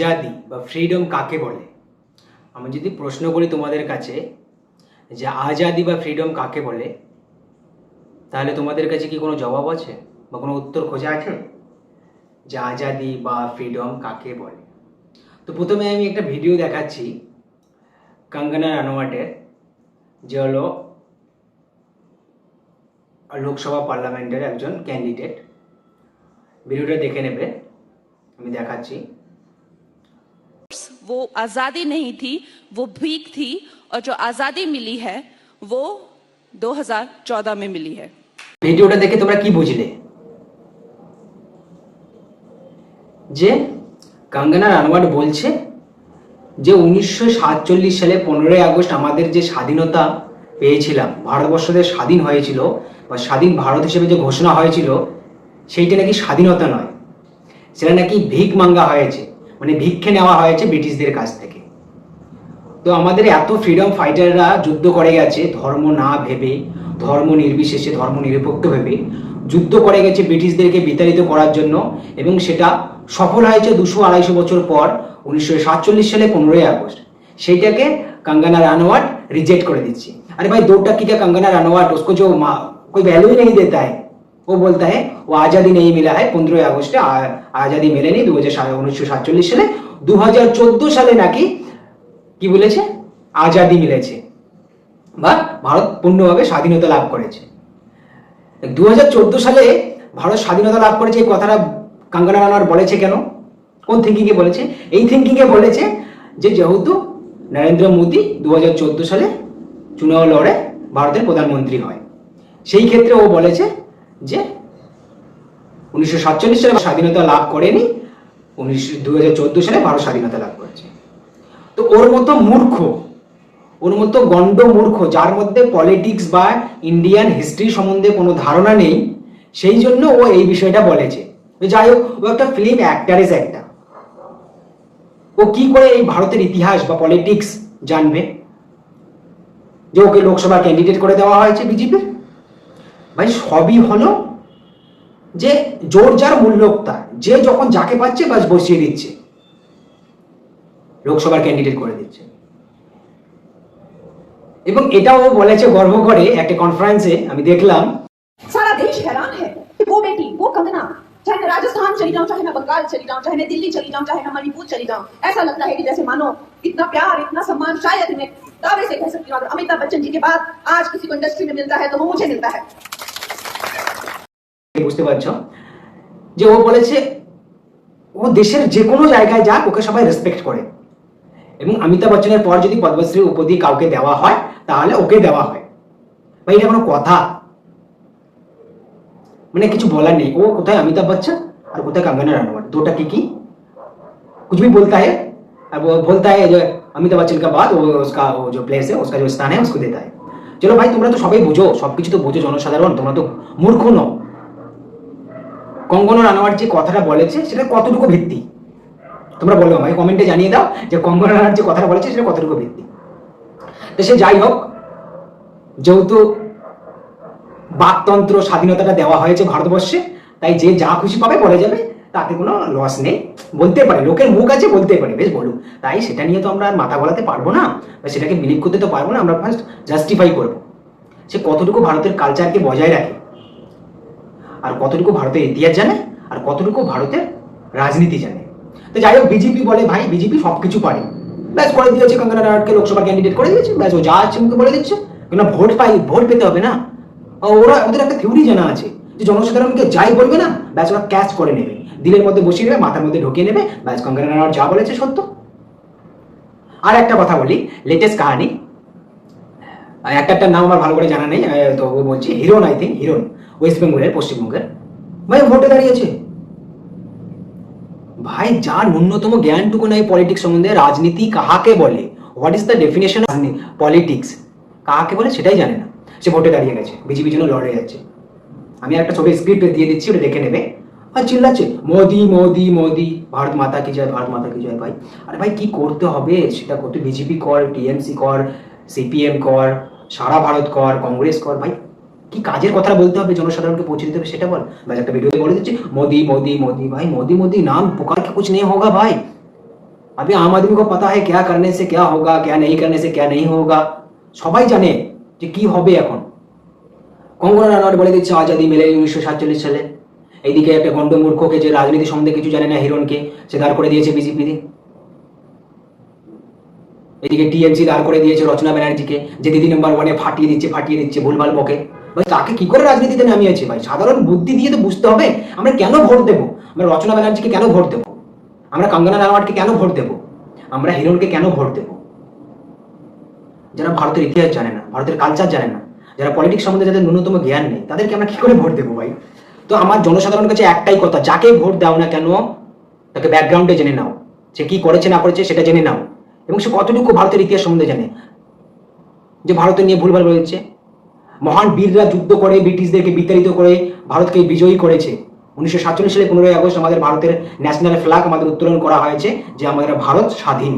আজাদি বা ফ্রিডম কাকে বলে? আমি যদি প্রশ্ন করি তোমাদের কাছে যে আজাদি বা ফ্রিডম কাকে বলে, তাহলে তোমাদের কাছে কি কোনো জবাব আছে বা কোনো উত্তর খোঁজা আছে? যে আজাদি বা ফ্রিডম কাকে বলে? তো প্রথমে আমি একটা ভিডিও দেখাচ্ছি কঙ্গনা রানওয়াটের, যে হলো লোকসভা পার্লামেন্টের একজন ক্যান্ডিডেট ভিডিওটা দেখে নেবে, আমি দেখাচ্ছি। वो आज़ादी नहीं थी वो भीख थी और जो आज़ादी मिली है वो 2014 में मिली है ভিডিওটা দেখে তোমরা কি বুঝলে যে কঙ্গনা রানওয়াট বলছে যে উনিশশো সাতচল্লিশ সালে পনেরোই আগস্ট আমাদের যে স্বাধীনতা পেয়েছিলাম ভারতবর্ষ যে স্বাধীন হয়েছিল বা স্বাধীন ভারত হিসেবে যে ঘোষণা হয়েছিল সেইটা নাকি স্বাধীনতা নয় সেটা নাকি ভিক মাঙ্গা হয়েছে মানে ভিক্ষে নেওয়া হয়েছে ব্রিটিশদের কাছ থেকে তো আমাদের এত ফ্রিডম ফাইটাররা যুদ্ধ করে গেছে ধর্ম না ভেবে ধর্ম নির্বিশেষে ধর্ম নিরপেক্ষ ভেবে যুদ্ধ করে গেছে ব্রিটিশদেরকে বিতাড়িত করার জন্য এবং সেটা সফল হয়েছে দুশো আড়াইশো বছর পর উনিশশো সাতচল্লিশ সালে পনেরোই আগস্ট সেইটাকে कंगना रानवट रिजेक्ट कर दीजिए अरे भाई दो टक्की का कंगना रानवट उसको जो मा- कोई वैल्यू ही नहीं देता है वो बोलता है वो आज़ादी नहीं मिला है पंद्रह अगस्टे आ- आज़ादी मिले नहीं দু হাজার উনিশশো সাতচল্লিশ সালে দু হাজার চোদ্দো সালে নাকি কি বলেছে আজাদি মিলেছে বা ভারত পূর্ণভাবে স্বাধীনতা লাভ করেছে দু হাজার চোদ্দো সালে ভারত স্বাধীনতা লাভ করেছে এই কথাটা কাঙ্গনা রানার বলেছে কেন কোন থিঙ্কিংয়ে বলেছে এই থিঙ্কিংয়ে বলেছে যে যেহেতু নরেন্দ্র মোদী দু হাজার চোদ্দো সালে চুনাও লড়ে ভারতের প্রধানমন্ত্রী হয় সেই ক্ষেত্রে ও বলেছে যে উনিশশো সাতচল্লিশ সালে স্বাধীনতা লাভ করেনি, উনিশশো দু সালে ভারত স্বাধীনতা লাভ করেছে। তো ওর মতো মূর্খ, ওর মতো গণ্ড মূর্খ, যার মধ্যে পলিটিক্স বা ইন্ডিয়ান হিস্ট্রি সম্বন্ধে কোনো ধারণা নেই, সেই জন্য ও এই বিষয়টা বলেছে। যাই হোক, ও একটা ফিল্ম অ্যাক্টারেস একটা ও কি করে এই ভারতের ইতিহাস বা পলিটিক্স জানবে? যে ওকে লোকসভা ক্যান্ডিডেট করে দেওয়া হয়েছে বিজেপির? ভাই সবই হলো যে জোর যার মূল্যকতা যে যখন যাকে পাচ্ছে বাস বসিয়ে দিচ্ছে লোকসভার ক্যান্ডিডেট করে দিচ্ছে এবং এটাও ও বলেছে গর্ব করে একটা কনফারেন্সে আমি দেখলাম सारा देश हैरान है कि वो बेटी वो कंगना चाहे मैं राजस्थान चली जाऊं चाहे मैं बंगाल चली जाऊं चाहे मैं दिल्ली चली जाऊं चाहे मैं मणिपुर चली जाऊं ऐसा लगता है कि जैसे मानो इतना प्यार इतना सम्मान शायद मैं दावे से कह सकती हूँ अगर अमिताभ बच्चन जी के बाद आज किसी को इंडस्ट्री में मिलता है तो वो मुझे मिलता है বুঝতে পারছো যে ও বলেছে ও দেশের যে কোনো জায়গায় যাক ওকে সবাই রেসপেক্ট করে এবং অমিতাভ বচ্চনের পর যদি পদ্মশ্রী উপাধি কাউকে দেওয়া হয় তাহলে ওকে দেওয়া হয় ভাই এটা কোনো কথা মানে কিছু বলার নেই ও কোথায় অমিতাভ बच्चन और কোথায় कंगना रनौत दोटा की की कुछ भी बोलता है अब वो बोलता है जो अमिताभ बच्चन का बाद वो उसका वो जो प्लेस है उसका जो स्थान है उसको देता है চলো ভাই তোমরা তো সবাই বুঝো সবকিছু তো বুঝো জনসাধারণ তোমরা তো মূর্খ নও কঙ্গনা রানাওয়ার যে কথাটা বলেছে, সেটা কতটুকু ভিত্তি? তোমরা বলো আমাকে কমেন্টে জানিয়ে দাও যে কঙ্গনা রানার যে কথাটা বলেছে, সেটা কতটুকু ভিত্তি? তো সে যাই হোক, যেহেতু বাকতন্ত্র স্বাধীনতাটা দেওয়া হয়েছে ভারতবর্ষে, তাই যে যা খুশি পাবে বলে যাবে, তাতে কোনো লস নেই। বলতে পারে, লোকের মুখ আছে, বলতে পারে, বেশ বলুক। তাই সেটা নিয়ে তো আমরা আর মাথা গলাতে পারব না, বা সেটাকে বিলিভ করতে তো পারব না, আমরা ফার্স্ট জাস্টিফাই করব। সে কতটুকু ভারতের কালচারকে বজায় রাখে? আর কতটুকু ভারতের ইতিহাস জানে আর কতটুকু ভারতের রাজনীতি জানে। তো যাই হোক, বিজেপি বলে ভাই, বিজেপি সব কিছু পারে। ব্যাস, করে দিয়েছে কঙ্গনা রানাওয়াটকে লোকসভা ক্যান্ডিডেট করে দিয়েছে। ব্যাস, ও যা আছে বলে দিচ্ছে। কেন ভোট পাই, ভোট পেতে হবে না। ওরা, ওদের একটা থিওরি জানা আছে যে জনসাধারণকে যাই বলবে না, ব্যাস, ওরা ক্যাচ করে নেবে। দিলের মধ্যে বসিয়ে নেবে, মাথার মধ্যে ঢুকিয়ে নেবে। ব্যাস কঙ্গনা রানাওয়াট যা বলেছে সত্য। আর একটা কথা বলি লেটেস্ট কাহানি। একটা একটা নাম আমার ভালো করে জানা নেই। তো বলছি, Hiron I think Hiron. West বেঙ্গলের পশ্চিমবঙ্গের ভাই, ভোটে দাঁড়িয়েছে। ভাই, যার ন্যূনতম জ্ঞানটুকু নাই পলিটিক্স সম্বন্ধে, রাজনীতি কাহাকে বলে? What is the definition of politics কাহাকে বলে সেটাই জানে না। সে ভোটে দাঁড়িয়ে গেছে। বিজেপির জন্য লড়ে যাচ্ছে। আমি একটা ছবি স্ক্রিপ্ট দিয়ে দিচ্ছি, ওটা দেখে নেবে। আর চিল্লাচ্ছে, মোদি মোদি মোদি। ভারত মাতা কি জয়, ভারত মাতা কি জয় ভাই? আরে ভাই, কি করতে হবে? সেটা করতে বিজেপি কর টিএমসি কর সিপিএম কর, সারা ভারত কর, কংগ্রেস কর, ভাই। কি কাজের কথা বলতে হবে জনসাধারণকে পৌঁছে দিতে হবে সেটা বল ব্যাস একটা ভিডিওতে বলে দিচ্ছি মোদি মোদি মোদি ভাই মোদি মোদি নাম পুকার কে কুছ নেই হোগা ভাই अभी आम आदमी को पता है क्या करने से क्या होगा क्या नहीं करने से क्या नहीं होगा সবাই জানে যে কি হবে এখন কঙ্গনা রানাওয়াট বলে দিচ্ছে আজাদি মেলে উনিশশো সাতচল্লিশ সালে এইদিকে একটা গন্ড মূর্খকে যে রাজনীতি সম্বন্ধে কিছু জানে না হিরণকে সে দাঁড় করে দিয়েছে বিজেপি এদিকে টিএমসি দাঁড় করে দিয়েছে রচনা ব্যানার্জিকে যে দিদি নাম্বার ওয়ানে ফাটিয়ে দিচ্ছে ফাটিয়ে দিচ্ছে ভুলভাল বকে ভাই তাকে কি করে রাজনীতিতে নামিয়েছে? ভাই, সাধারণ বুদ্ধি দিয়ে তো বুঝতে হবে, আমরা কেন ভোট দেবো? আমরা রচনা ব্যানার্জিকে কেন ভোট দেবো? আমরা কঙ্গনা রানাওয়াটকে কেন ভোট দেবো? আমরা হিরণকে কেন ভোট দেবো? যারা ভারতের ইতিহাস জানে না, ভারতের কালচার জানে না, যারা পলিটিক্স সম্বন্ধে যাদের ন্যূনতম জ্ঞান নেই, তাদেরকে আমরা কি করে ভোট দেবো ভাই? তো আমার জনসাধারণের কাছে একটাই কথা, যাকে ভোট দাও না কেন, তাকে ব্যাকগ্রাউন্ডে জেনে নাও, সে কি করেছে না করেছে সেটা জেনে নাও। এবং সে কতটুকু ভারতের ইতিহাস সম্বন্ধে জানে? যে ভারতের নিয়ে ভুলভাল বলেছে মহান বীররা যুদ্ধ করে, ব্রিটিশদেরকে বিতাড়িত করে ভারতকে বিজয়ী করেছে। উনিশশো সাতচল্লিশ সালে পনেরোই আগস্ট আমাদের ভারতের ন্যাশনাল ফ্ল্যাগ আমাদের উত্তোলন করা হয়েছে, যে আমাদের ভারত স্বাধীন।